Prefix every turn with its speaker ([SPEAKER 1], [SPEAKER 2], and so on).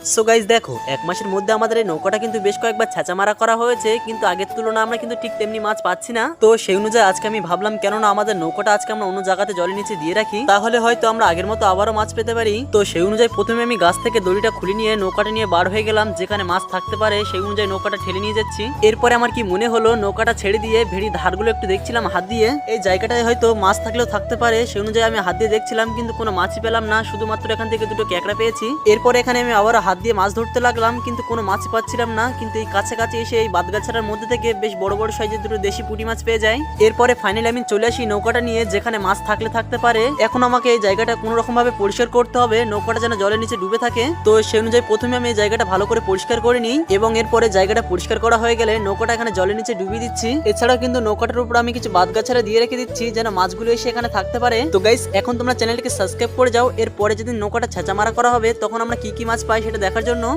[SPEAKER 1] So guys দেখো, এক মাসের মধ্যে আমাদের এই নৌকাটা কিন্তু বেশ কয়েকবার ছ্যাঁচা মারা করা হয়েছে, কিন্তু আগের তুলনায় আমরা কিন্তু ঠিক তেমনি মাছ পাচ্ছি না। তো সেই অনুযায়ী আজকে আমি ভাবলাম, কেননা আমাদের নৌকাটা আজকে আমরা অন্য জায়গাতে জলের নিচে দিয়ে রাখি, তাহলে হয়তো আমরা আগের মতো আবারও মাছ পেতে পারি। তো সেই অনুযায়ী প্রথমে আমি গাছ থেকে দড়িটা খুলে নিয়ে নৌকাটা নিয়ে বার হয়ে গেলাম, যেখানে মাছ থাকতে পারে, সেই অনুযায়ী নৌকাটা ঠেলে নিয়ে যাচ্ছি। এরপরে আমার কি মনে হলো, নৌকাটা ছেড়ে দিয়ে ভেড়ি ধারগুলো একটু দেখছিলাম হাত দিয়ে। এই জায়গাটায় হয়তো মাছ থাকলেও থাকতে পারে, সেই অনুযায়ী আমি হাত দিয়ে দেখছিলাম, কিন্তু কোনো মাছই পেলাম না, শুধুমাত্র এখান থেকে দুটো ক্যাকড়া পেয়েছি। এরপরে এখানে আমি আবার হাত দিয়ে মাছ ধরতে লাগলাম, কিন্তু কোনো মাছই পাচ্ছিলাম না। কিন্তু এই কাছাকাছি এসে এই বাদগাছাটার মধ্যে থেকে বেশ বড় বড় সাইজের দুটো দেশি পুঁটি মাছ পেয়ে যাই। এরপরে ফাইনালি আমি চলে আসি নৌকাটা নিয়ে, যেখানে মাছ থাকলে থাকতে পারে। এখন আমাকে এই জায়গাটা কোনো রকম ভাবে পরিষ্কার করতে হবে, নৌকাটা যেন জলের নিচে ডুবে থাকে। তো সেই অনুযায়ী প্রথমে আমি এই জায়গাটা ভালো করে পরিষ্কার করে নিই, এবং এরপরে জায়গাটা পরিষ্কার করা হয়ে গেলে নৌকাটা এখানে জলের নিচে ডুবিয়ে দিচ্ছি। এছাড়াও কিন্তু নৌকাটার উপর আমি কিছু বাদগাছারা দিয়ে রেখে দিচ্ছি, যেন মাছগুলো এসে এখানে থাকতে পারে। তো গাইস এখন তোমরা চ্যানেলটিকে সাবস্ক্রাইব করে যাও। এরপরে যদি নৌকাটা ছেঁচা মারা করা হবে, তখন আমরা কি কি মাছ পাই দেখার জন্য